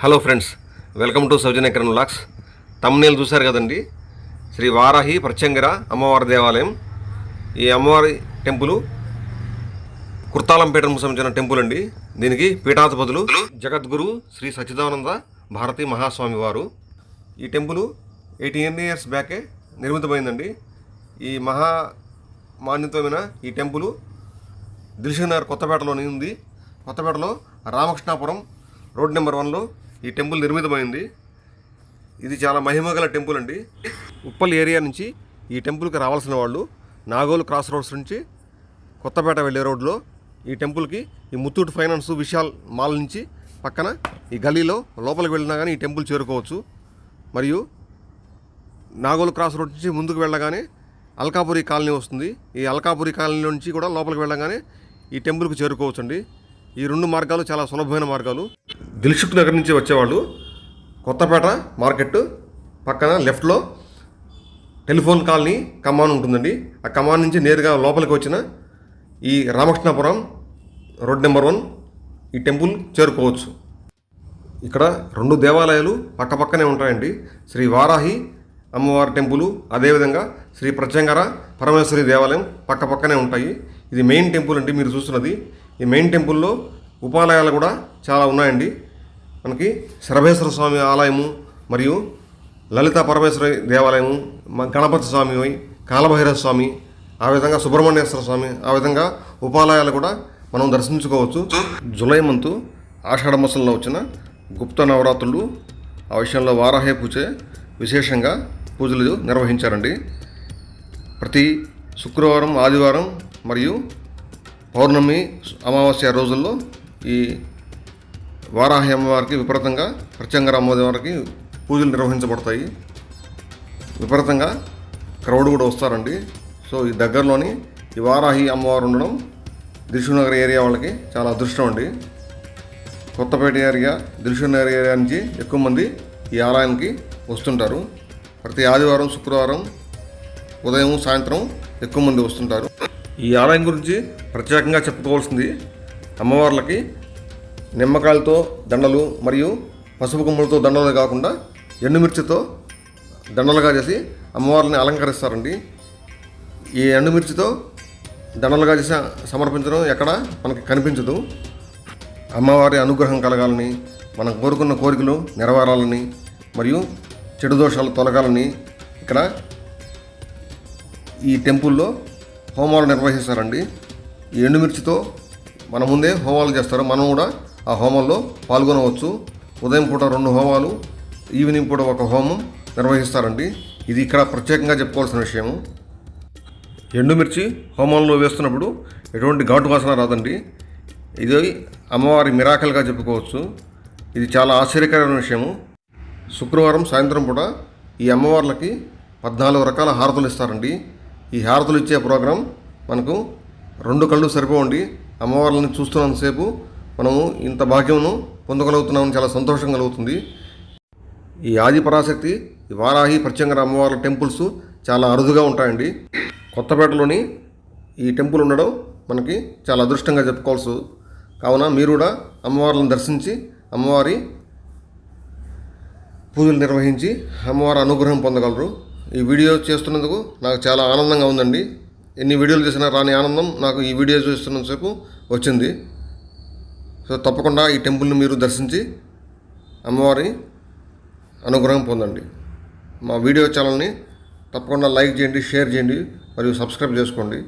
Hello friends welcome to సౌజన్యకరణ్ లాక్స్ తమ్నేలు చూశారు కదండి? శ్రీ వారాహి ప్రత్యంగర అమ్మవారి దేవాలయం. ఈ అమ్మవారి టెంపుల్ కుర్తాలంపేటకు సంబంధించిన టెంపుల్ అండి. దీనికి పీఠాధిపతులు జగద్గురు శ్రీ సచ్చిదానంద భారతి మహాస్వామి వారు. ఈ టెంపుల్ ఎయిటీన్ ఇయర్స్ బ్యాకే నిర్మితమైందండి. ఈ మహా మాన్యతమైన ఈ టెంపుల్ దిల్షునగర్ కొత్తపేటలోని ఉంది. కొత్తపేటలో రామకృష్ణాపురం రోడ్ నెంబర్ వన్లో ఈ టెంపుల్ నిర్మితమైంది. ఇది చాలా మహిమగల టెంపుల్ అండి. ఉప్పల్ ఏరియా నుంచి ఈ టెంపుల్కి రావాల్సిన వాళ్ళు నాగోలు క్రాస్ రోడ్స్ నుంచి కొత్తపేట వెళ్ళే రోడ్లో ఈ టెంపుల్కి ఈ ముత్తూట్ ఫైనాన్స్ విశాల్ మాల్ నుంచి పక్కన ఈ గల్లీలో లోపలికి వెళ్ళినా కానీ ఈ టెంపుల్ చేరుకోవచ్చు. మరియు నాగోలు క్రాస్ రోడ్ నుంచి ముందుకు వెళ్ళగానే అల్కాపురి కాలనీ వస్తుంది. ఈ అల్కాపురి కాలనీ నుంచి కూడా లోపలికి వెళ్ళగానే ఈ టెంపుల్కి చేరుకోవచ్చు అండి ఈ రెండు మార్గాలు చాలా సులభమైన మార్గాలు. దిల్షుక్ నగర్ నుంచి వచ్చేవాళ్ళు. కొత్తపేట మార్కెట్ పక్కన లెఫ్ట్లో టెలిఫోన్ కాలనీ కమాన్ ఉంటుందండి. ఆ కమాన్ నుంచి నేరుగా లోపలికి వచ్చిన ఈ రామకృష్ణాపురం రోడ్ నెంబర్ వన్ ఈ టెంపుల్ చేరుకోవచ్చు. ఇక్కడ రెండు దేవాలయాలు పక్కపక్కనే ఉంటాయండి. శ్రీ వారాహి అమ్మవారి టెంపుల్ అదేవిధంగా శ్రీ ప్రత్యంగర పరమేశ్వరి దేవాలయం పక్కపక్కనే ఉంటాయి. ఇది మెయిన్ టెంపుల్ అండి మీరు చూస్తున్నది. ఈ మెయిన్ టెంపుల్లో ఉపాలయాలు కూడా చాలా ఉన్నాయండి. మనకి శరభేశ్వర స్వామి ఆలయము మరియు లలిత పరమేశ్వర దేవాలయము గణపతి స్వామి కాలభైరవ స్వామి ఆ విధంగా సుబ్రహ్మణ్యేశ్వర స్వామి ఆ విధంగా ఉపాలయాలు కూడా మనం దర్శించుకోవచ్చు. జూలై మంతు ఆషాఢ మాసంలో వచ్చిన గుప్త నవరాత్రులు ఆ విషయంలో వారాహే పూజ విశేషంగా పూజలు నిర్వహించారండి. ప్రతి శుక్రవారం ఆదివారం మరియు పౌర్ణమి అమావాస్య రోజుల్లో ఈ వారాహి అమ్మవారికి విపరీతంగా ప్రత్యంగర అమ్మవారికి పూజలు నిర్వహించబడతాయి. విపరీతంగా క్రౌడ్ కూడా వస్తారండి. సో ఈ దగ్గరలోని ఈ వారాహి అమ్మవారు ఉండడం దిల్షునగర్ ఏరియా వాళ్ళకి చాలా అదృష్టం అండి. కొత్తపేట ఏరియా దిల్షునగర్ ఏరియా నుంచి ఎక్కువ మంది ఈ ఆలయానికి వస్తుంటారు. ప్రతి ఆదివారం శుక్రవారం ఉదయం సాయంత్రం ఎక్కువ మంది వస్తుంటారు. ఈ ఆలయం గురించి ప్రత్యేకంగా చెప్పుకోవాల్సింది అమ్మవార్లకి నిమ్మకాయలతో దండలు మరియు పసుపు కొమ్ములతో దండలు కాకుండా ఎండుమిర్చితో దండలుగా చేసి అమ్మవారిని అలంకరిస్తారండి. ఈ ఎండుమిర్చితో దండలుగా చేసి సమర్పించడం ఎక్కడ మనకి కనిపించదు. అమ్మవారి అనుగ్రహం కలగాలని మనం కోరుకున్న కోరికలు నెరవేరాలని మరియు చెడు దోషాలు తొలగాలని ఇక్కడ ఈ టెంపుల్లో హోమాలు నిర్వహిస్తారండి. ఈ ఎండుమిర్చితో మన ముందే హోమాలు చేస్తారు. మనం కూడా ఆ హోమంలో పాల్గొనవచ్చు. ఉదయం పూట రెండు హోమాలు ఈవినింగ్ పూట ఒక హోమం నిర్వహిస్తారండి. ఇది ఇక్కడ ప్రత్యేకంగా చెప్పుకోవాల్సిన విషయము. ఎండుమిర్చి హోమంలో వేస్తున్నప్పుడు ఎటువంటి ఘాటు వాసన రాదండి. ఇది అమ్మవారి మిరాకల్గా చెప్పుకోవచ్చు. ఇది చాలా ఆశ్చర్యకరమైన విషయము. శుక్రవారం సాయంత్రం పూట ఈ అమ్మవార్లకి పద్నాలుగు రకాల హారతులు ఇస్తారండి. ఈ హారతులు ఇచ్చే ప్రోగ్రాం మనకు రెండు కళ్ళు సరిపోవండి. అమ్మవార్లని చూస్తున్నంతసేపు మనము ఇంత భాగ్యమును పొందగలుగుతున్నామని చాలా సంతోషం కలుగుతుంది. ఈ ఆది పరాశక్తి వారాహి ప్రత్యంగర అమ్మవార్ల టెంపుల్స్ చాలా అరుదుగా ఉంటాయండి. కొత్తపేటలోని ఈ టెంపుల్ ఉండడం మనకి చాలా అదృష్టంగా చెప్పుకోవాల్సి. కావున మీరు కూడా అమ్మవార్లను దర్శించి అమ్మవారి పూజలు నిర్వహించి అమ్మవారి అనుగ్రహం పొందగలరు. ఈ వీడియో చేస్తున్నందుకు నాకు చాలా ఆనందంగా ఉందండి. ఎన్ని వీడియోలు చేసినా రాని ఆనందం నాకు ఈ వీడియో చూస్తున్నంతసేపు వచ్చింది. సో తప్పకుండా ఈ టెంపుల్ని మీరు దర్శించి అమ్మవారి అనుగ్రహం పొందండి. మా వీడియో ఛానల్ని తప్పకుండా లైక్ చేయండి షేర్ చేయండి మరియు సబ్స్క్రైబ్ చేసుకోండి.